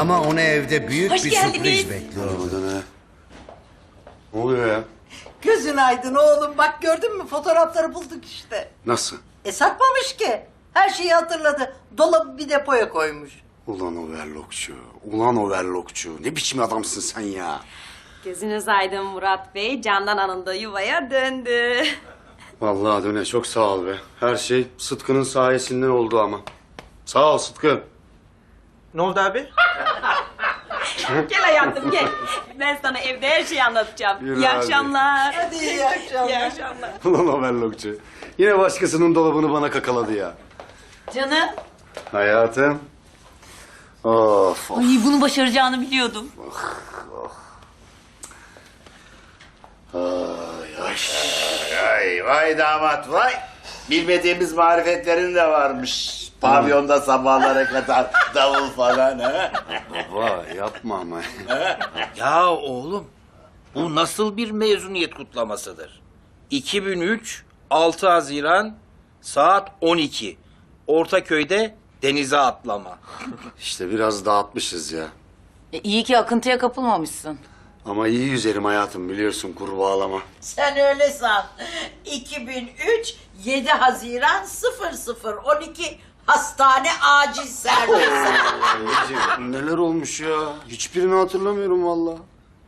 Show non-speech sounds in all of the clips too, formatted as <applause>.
Ama onu evde büyük Hoş bir geldiniz. sürpriz bekliyor. Arabada ne? Ne oluyor ya? Gözün aydın oğlum bak gördün mü fotoğrafları bulduk işte. Nasıl? E satmamış ki. Her şeyi hatırladı. Dolabı bir depoya koymuş. Ulan overlockçu, ulan overlockçu. Ne biçim adamsın sen ya? Gözünüz aydın Murat Bey. Candan Hanım da yuvaya döndü. Vallahi Döne çok sağ ol be. Her şey Sıtkı'nın sayesinden oldu ama. Sağ ol Sıtkı. Ne oldu abi? <laughs> gel hayatım gel. Ben sana evde her şeyi anlatacağım. Yürü iyi abi. akşamlar. Hadi iyi akşamlar. İyi akşamlar. <laughs> Ulan overlockçu. Yine başkasının dolabını bana kakaladı ya. Canım. Hayatım. Of of. Ay bunu başaracağını biliyordum. Vay vay damat vay. Bilmediğimiz marifetlerin de varmış. Pavyonda sabahlara kadar davul falan ha. Vay yapma ama. Ya oğlum bu nasıl bir mezuniyet kutlamasıdır? 2003 6 Haziran saat 12. Ortaköy'de denize atlama. İşte biraz dağıtmışız ya. iyi ki akıntıya kapılmamışsın. Ama iyi yüzerim hayatım biliyorsun kurbağalama. Sen öyle san. 2003 7 Haziran 0012 hastane acil. Anneciğim, Neler olmuş ya? Hiçbirini hatırlamıyorum vallahi.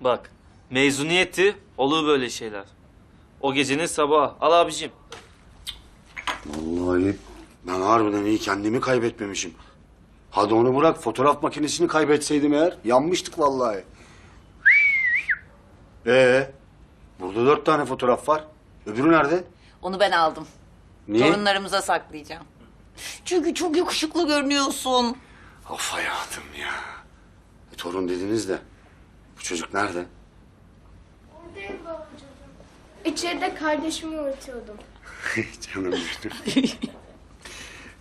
Bak mezuniyeti olur böyle şeyler. O gecenin sabahı. Al abicim. Vallahi ben harbiden iyi kendimi kaybetmemişim. Hadi onu bırak fotoğraf makinesini kaybetseydim eğer yanmıştık vallahi. Ee, burada dört tane fotoğraf var. Öbürü nerede? Onu ben aldım. Niye? Torunlarımıza saklayacağım. Çünkü çok yakışıklı görünüyorsun. Of hayatım ya. E, torun dediniz de. Bu çocuk nerede? Buradayım babacığım. İçeride kardeşimi uyutuyordum. <laughs> Canım benim.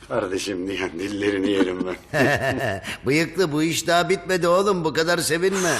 Kardeşim diyen dillerini yerim ben. <laughs> Bıyıklı bu iş daha bitmedi oğlum bu kadar sevinme.